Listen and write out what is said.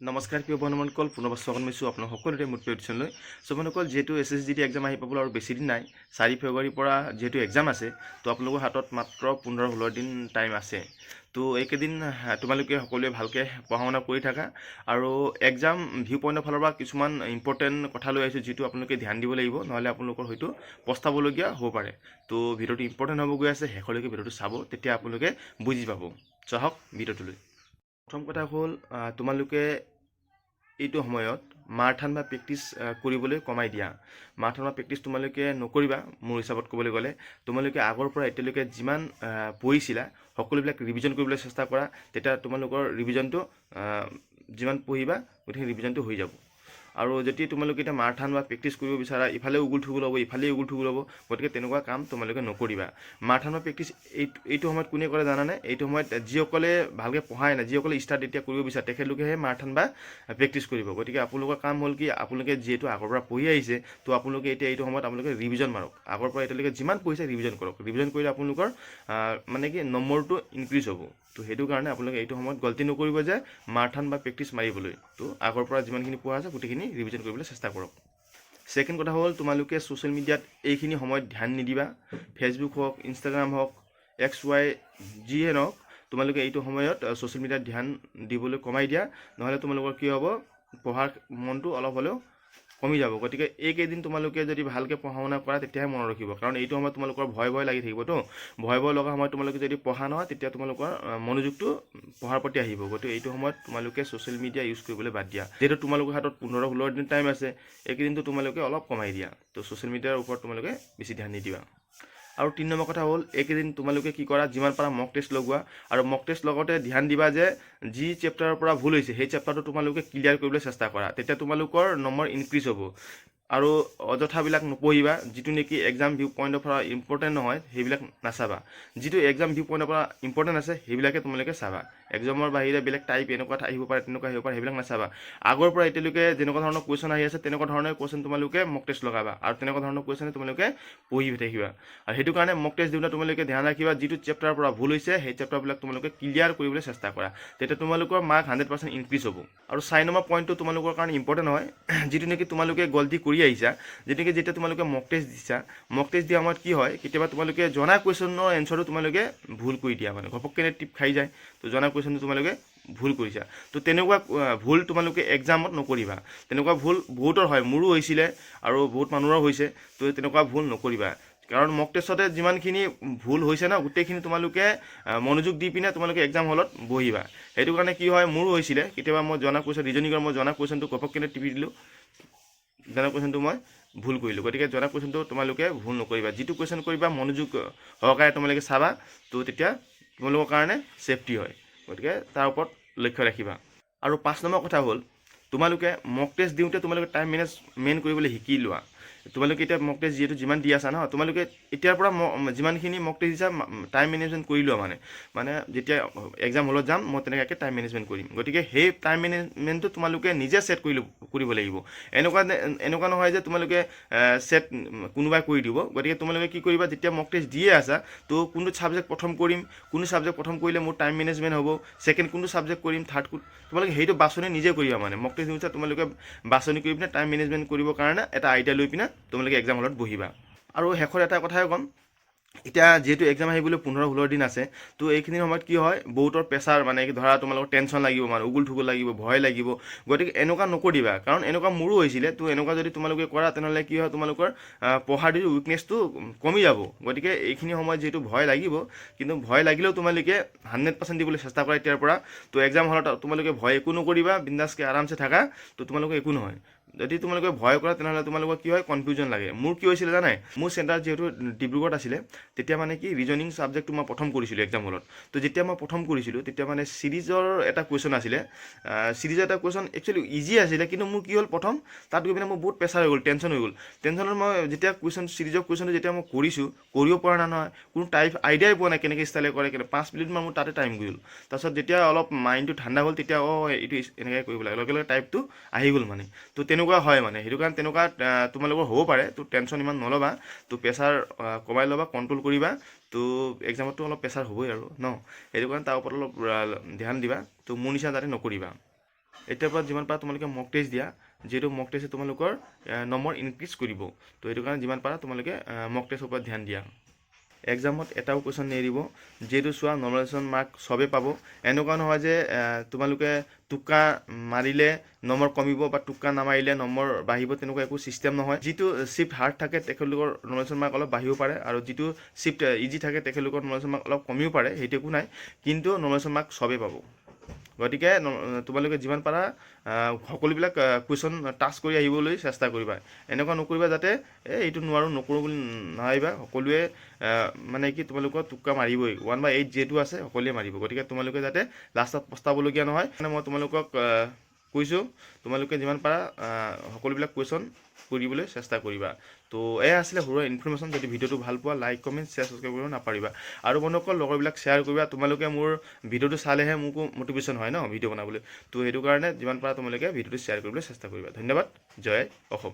নমস্কাৰ, প্ৰিয় বন্ধুসকল পুনৰবাৰ স্বাগতম জনাইছোঁ আপোনাক সকলোৰে মোৰ প্ৰিয় এডিশ্যনলৈ চ' বন্ধুসকল যিহেতু S S D T exam আহি পাবলৈ আৰু বেছি দিন নাই, চাৰি ফেব্ৰুৱাৰীৰ পৰা যিহেতু এক্সাম আছে, তো আপোনালোকৰ হাতত মাত্ৰ পোন্ধৰ, ষোল্ল দিন টাইম আছে। তো এইকেইদিন তোমালোকে সকলোৱে ভালকৈ পঢ়া শুনা কৰি থাকা আৰু এক্সাম ভিউ পইণ্টৰ ফালৰ পৰা কিছুমান ইম্পৰ্টেণ্ট কথা লৈ আহিছোঁ যিটো আপোনালোকে ধ্যান দিব লাগিব, নহ'লে আপোনালোকৰ হয়তো পস্তাবলগীয়া হ'ব পাৰে। তো ভিডিঅ'টো ইম্পৰ্টেণ্ট হ'ব গৈ আছে, শেষলৈকে ভিডিঅ'টো চাব, তেতিয়া আপোনালোকে বুজি পাব। চ' আহক ভিডিঅ'টোলৈ। প্ৰথম কথা হ'ল তোমালোকে এইটো সময়ত মাৰথান বা প্ৰেক্টিচ কৰিবলৈ কমাই দিয়া। মাৰথান বা প্ৰেক্টিচ তোমালোকে নকৰিবা, মোৰ হিচাপত ক'বলৈ গ'লে। তোমালোকে আগৰ পৰা এতিয়ালৈকে যিমান পঢ়িছিলা, সকলোবিলাক ৰিভিজন কৰিবলৈ চেষ্টা কৰা, তেতিয়া তোমালোকৰ ৰিভিজনটো যিমান পঢ়িবা গোটেই ৰিভিজনটো হৈ যাব। আৰু যদি তোমালোকে এতিয়া মাৰথান বা প্ৰেক্টিচ কৰিব বিচাৰা, ইফালে উগুল থুগুল হ'ব, ইফালে উগুল থুগুল হ'ব, গতিকে তেনেকুৱা কাম তোমালোকে নকৰিবা। মাৰথান বা প্ৰেক্টিচ এইটো এইটো সময়ত কোনে কৰে জানানে? এইটো সময়ত যিসকলে ভালকৈ পঢ়াই নাই, যিসকলে ষ্টাৰ্ট এতিয়া কৰিব বিচাৰে, তেখেতলোকেহে মাৰথান বা প্ৰেক্টিচ কৰিব। গতিকে আপোনালোকৰ কাম হ'ল কি, আপোনালোকে যিহেতু আগৰ পৰা পঢ়ি আহিছে, তো আপোনালোকে এতিয়া এইটো সময়ত আপোনালোকে ৰিভিজন মাৰক। আগৰ পৰা এতিয়ালৈকে যিমান পঢ়িছে ৰিভিজন কৰক। ৰিভিজন কৰিলে আপোনালোকৰ মানে কি নম্বৰটো ইনক্ৰিজ হ'ব। তো সেইটো কাৰণে আপোনালোকে এইটো সময়ত গলতি নকৰিব যে মাৰথান বা প্ৰেক্টিচ মাৰিবলৈ। তো আগৰ পৰা যিমানখিনি পঢ়া আছে, গোটেইখিনি ৰিভিজন কৰিবলৈ চেষ্টা কৰক। ছেকেণ্ড কথা হ'ল, তোমালোকে ছ'চিয়েল মিডিয়াত এইখিনি সময়ত ধ্যান নিদিবা। ফেচবুক হওক ইনষ্টাগ্ৰাম হওক এক্স ৱাই যিয়ে নহওক, তোমালোকে এইটো সময়ত ছ'চিয়েল মিডিয়াত ধ্যান দিবলৈ কমাই দিয়া। নহ'লে তোমালোকৰ কি হ'ব, পঢ়াৰ মনটো অলপ হ'লেও কমি যাব। গতিকে এইকেইদিন তোমালোকে যদি ভালকৈ পঢ়া শুনা কৰা, তেতিয়াহে মনত ৰাখিব। কাৰণ এইটো সময়ত তোমালোকৰ ভয় ভয় লাগি থাকিবতো ভয় ভয় লগা সময়ত তোমালোকে যদি পঢ়া নহয়, তেতিয়া তোমালোকৰ মনোযোগটো পঢ়াৰ প্ৰতি আহিব। গতিকে এইটো সময়ত তোমালোকে ছ'চিয়েল মিডিয়া ইউজ কৰিবলৈ বাদ দিয়া। যিহেতু তোমালোকৰ হাতত পোন্ধৰ, ষোল্ল দিন টাইম আছে, এইকেইদিনটো তোমালোকে অলপ কমাই দিয়া। তো ছ'চিয়েল মিডিয়াৰ ওপৰত তোমালোকে বেছি ধ্যান নিদিবা। আৰু তিনি নম্বৰ কথা হ'ল এইকেইদিন তোমালোকে কি কৰা, যিমান পাৰা মক টেষ্ট লগোৱা। আৰু মক টেষ্ট লগতে ধ্যান দিবা যে, যি চেপ্টাৰৰ পৰা ভুল হৈছে, সেই চেপ্টাৰটো তোমালোকে ক্লিয়াৰ কৰিবলৈ চেষ্টা কৰা। তেতিয়া তোমালোকৰ নম্বৰ ইনক্ৰিজ হ'ব। আৰু অযথাবিলাক নপঢ়িবা, যিটো নেকি এক্সাম ভিউ পইণ্টৰ পৰা ইম্পৰ্টেণ্ট নহয়, সেইবিলাক নাচাবা। যিটো এক্সাম ভিউ পইণ্টৰ পৰা ইম্পৰ্টেণ্ট আছে, সেইবিলাকে তোমালোকে চাবা। এক্সামৰ বাহিৰে বেলেগ টাইপ এনেকুৱা আহিব পাৰে, তেনেকুৱা আহিব পাৰে, সেইবিলাক নাচাবা। আগৰ পৰা এতিয়ালৈকে যেনেকুৱা ধৰণৰ কুৱেশ্যন আহি আছে, তেনেকুৱা ধৰণৰ কুৱেশ্যন তোমালোকে মক টেষ্ট লগাবা আৰু তেনেকুৱা ধৰণৰ কুৱেশ্যনে তোমালোকে পঢ়ি থাকিবা। আৰু সেইটো কাৰণে মক টেষ্ট দিওঁতে তোমালোকে ধ্যান ৰাখিবা, যিটো চেপ্টাৰৰ পৰা ভুল হৈছে, সেই চেপ্টাৰবিলাক তোমালোকে ক্লিয়াৰ কৰিবলৈ চেষ্টা কৰা। তেতিয়া তোমালোকৰ মাৰ্ক হাণ্ড্ৰেড পাৰ্চেণ্ট ইনক্ৰিজ হ'ব। আৰু চাৰি নম্বৰ পইণ্টটো তোমালোকৰ কাৰণে ইম্পৰ্টেণ্ট হয়। যিটো নেকি তোমালোকে গলতি কৰি আহিছা যিটো নেকি যেতিয়া তোমালোকে মক টেষ্ট দিছা মক টেষ্ট দিয়া সময়ত কি হয়, কেতিয়াবা তোমালোকে জনা কুৱেশ্যনৰ এনচাৰটো তোমালোকে ভুল কৰি দিয়া মানে ঘপককৈ টিপ খাই যায়, তো জনা কুৱেশ্যনটো তোমালোকে ভুল কৰিছা। তো তেনেকুৱা ভুল তোমালোকে এক্সামত নকৰিবা। তেনেকুৱা ভুল বহুতৰ হয়, মোৰো হৈছিলে আৰু বহুত মানুহৰো হৈছে, তো তেনেকুৱা ভুল নকৰিবা। কাৰণ মক টেষ্টতে যিমানখিনি ভুল হৈছে ন, গোটেইখিনি তোমালোকে মনোযোগ দি পিনে তোমালোকে এক্সাম হলত বহিবা। সেইটো কাৰণে কি হয়, মোৰো হৈছিলে, কেতিয়াবা মই জনা কুৱেশ্যন ৰিজনিঙৰ মই জনা কুৱেশ্যনটো ঘপককৈ টিপি দিলোঁ। জনা কুৱেশ্যনটো মই ভুল কৰিলোঁ। গতিকে জনা কুৱেশ্যনটো তোমালোকে ভুল নকৰিবা। যিটো কুৱেশ্যন কৰিবা, মনোযোগ সহকাৰে তোমালোকে চাবা। তো তেতিয়া তোমালোকৰ কাৰণে ছেফটি হয়। গতিকে তাৰ ওপৰত লক্ষ্য ৰাখিবা। আৰু পাঁচ নম্বৰ কথা হ'ল, তোমালোকে মক টেষ্ট দিওঁতে তোমালোকে টাইম মেনেজমেণ্ট কৰিবলৈ শিকি লোৱা। তোমালোকে এতিয়া মক টেষ্ট যিহেতু যিমান দি আছা নহয় তোমালোকে এতিয়াৰ পৰা যিমানখিনি মক টেষ্ট দিছা টাইম মেনেজমেণ্ট কৰি লোৱা মানে। মানে যেতিয়া এক্সাম হলত যাম, মই তেনেকুৱাকৈ টাইম মেনেজমেণ্ট কৰিম। গতিকে সেই টাইম মেনেজমেণ্টটো তোমালোকে নিজে ছেট কৰি কৰিব লাগিব। এনেকুৱা এনেকুৱা নহয় যে তোমালোকে ছেট কোনোবাই কৰি দিব। গতিকে তোমালোকে কি কৰিবা, যেতিয়া মক টেষ্ট দিয়ে আছা, তো কোনটো ছাবজেক্ট প্ৰথম কৰিম, কোনটো ছাবজেক্ট প্ৰথম কৰিলে মোৰ টাইম মেনেজমেণ্ট হ'ব ছেকেণ্ড কোনটো ছাবজেক্ট কৰিম থাৰ্ড তোমালোকে সেইটো বাছনি নিজে কৰিবা মানে। মক টেষ্ট দিওঁতে তোমালোকে বাছনি কৰি পিনে টাইম মেনেজমেণ্ট কৰিবৰ কাৰণে এটা আইডিয়া লৈ পিনে তোমালোকে এক্সাম হলত বহিবা। আৰু শেষত এটা কথাই ক'ম, এতিয়া যিহেতু এক্সাম আহিবলৈ পোন্ধৰ ষোল্ল দিন আছে, তো এইখিনি সময়ত কি হয়, বহুতৰ প্ৰেছাৰ মানে ধৰা তোমালোকৰ টেনশ্যন লাগিব মানে উগুল থুগুল লাগিব, ভয় লাগিব। গতিকে এনেকুৱা নকৰিবা, কাৰণ এনেকুৱা মোৰো হৈছিলে, তো এনেকুৱা যদি তোমালোকে কৰা, তেনেহ'লে কি হয়, তোমালোকৰ পঢ়াৰ যিটো উইকনেছটো কমি যাব। গতিকে এইখিনি সময়ত যিহেতু ভয় লাগিব, কিন্তু ভয় লাগিলেও তোমালোকে হাণ্ড্ৰেড পাৰ্চেণ্ট দিবলৈ চেষ্টা কৰা এতিয়াৰ পৰা। তো এক্সাম হলত তোমালোকে ভয় একো নকৰিবা বিন্দাছকৈ আৰামছে থাকা, তো তোমালোকৰ একো নহয়। যদি তোমালোকে ভয় কৰা, তেনেহ'লে তোমালোকৰ কি হয় কনফিউজন লাগে। মোৰ কি হৈছিলে জানাই? মোৰ চেণ্টাৰ যিহেতু ডিব্ৰুগড়ত আছিলে, তেতিয়া মানে কি ৰিজনিং ছাবজেক্টটো মই প্ৰথম কৰিছিলোঁ এক্সাম হলত তো। যেতিয়া মই প্ৰথম কৰিছিলোঁ, তেতিয়া মানে ছিৰিজৰ এটা কুৱেশ্যন আছিলে। ছিৰিজৰ এটা কুৱেশ্যন একচুৱেলি ইজি আছিলে, কিন্তু মোৰ কি হ'ল প্ৰথম, তাত গৈ পিনে মোৰ বহুত প্ৰেছাৰ হৈ গ'ল টেনশ্যন হৈ গ'ল। টেনশ্যনত মই যেতিয়া কুৱেশ্যন ছিৰিজৰ কুৱেশ্যনটো যেতিয়া মই কৰিছোঁ, কৰিব পৰা নাই নহয়, কোনো টাইপ আইডিয়াই পোৱা নাই কেনেকৈ ষ্টাইলে কৰে, কেনে, পাঁচ মিনিটমান মোৰ তাতে টাইম গ'ল। তাৰপিছত যেতিয়া অলপ মাইণ্ডটো ঠাণ্ডা হ'ল, তেতিয়া অঁ, এইটো এনেকৈ কৰিব লাগে। লগে লগে টাইপটো আহি গ'ল মানে। তো তেনেকুৱা হয় মানে। সেইটো কাৰণে তেনেকুৱা তোমালোকৰ হ'ব পাৰে। তো টেনশ্যন ইমান নল'বা। তো প্ৰেছাৰ কমাই ল'বা কণ্ট্ৰল কৰিবা। তো এক্সামততো অলপ প্ৰেছাৰ হ'বই আৰু, ন? সেইটো কাৰণে তাৰ ওপৰত অলপ ধ্যান দিবা। তো মোৰ নিচিনা যাতে নকৰিবা। এতিয়াৰ পৰা যিমান পাৰা তোমালোকে মক টেষ্ট দিয়া, যিহেতু মক টেষ্টে তোমালোকৰ নম্বৰ ইনক্ৰিজ কৰিব। তো সেইটো কাৰণে যিমান পাৰা তোমালোকে মক টেষ্টৰ ওপৰত ধ্যান দিয়া। এক্সামত এটাও কুৱেশ্যন নেৰিব যিহেতু চোৱা নৰ্মেলাইজেশ্যন মাৰ্ক চবেই পাব। এনেকুৱা নহয় যে তোমালোকে টোকা মাৰিলে নম্বৰ কমিব বা টোকা নামাৰিলে নম্বৰ বাঢ়িব তেনেকুৱা একো ছিষ্টেম নহয়। যিটো চিফ্ট হাৰ্ড থাকে, তেখেতলোকৰ নৰ্মেলাইজেশ্যন মাৰ্ক অলপ বাঢ়িব পাৰে আৰু যিটো শ্বিফ্ট ইজি থাকে, তেখেতলোকৰ নৰ্মেলাইজেশ্যন মাৰ্ক অলপ কমিও পাৰে, সেইটো একো নাই। কিন্তু নৰ্মেলাইজেশ্যন মাৰ্ক চবেই পাব। গতিকে তোমালোকে যিমান পাৰা সকলোবিলাক কুৱেশ্যন টাচ কৰি আহিবলৈ চেষ্টা কৰিবা। এনেকুৱা নকৰিবা যাতে এই এইটো নোৱাৰোঁ, নকৰোঁ বুলি নাভাবিবা। সকলোৱে মানে কি তোমালোকৰ টোক্কা মাৰিবই। ওৱান বাই এইট যিহেতু আছে, সকলোৱে মাৰিব। গতিকে তোমালোকে যাতে লাষ্টত পস্তাবলগীয়া নহয়। মানে মই তোমালোকক কৈছোঁ, তোমালোকে যিমান পাৰা সকলোবিলাক কুৱেশ্যন কৰিবলৈ চেষ্টা কৰিবা। তো, এয়া আছিলে সৰু ইনফৰ্মেশ্যন যদি ভিডিঅ'টো ভালো পোৱা লাইক কমেণ্ট শ্বেয়াৰ ছাবস্ক্ৰাইব কৰিব নাপাৰিবা। আৰু বন্ধুসকল, লগৰবিলাক শ্বেয়াৰ কৰিবা, তোমালোকে মোৰ ভিডিঅ'টো চালেহে মোকো মটিভেশ্যন হয় ন, ভিডিঅ' বনাবলৈ। তো, সেইটো কাৰণে যিমান পাৰা তোমালোকে ভিডিঅ'টো শ্বেয়াৰ কৰিবলৈ চেষ্টা কৰিবা। ধন্যবাদ, জয় অসম।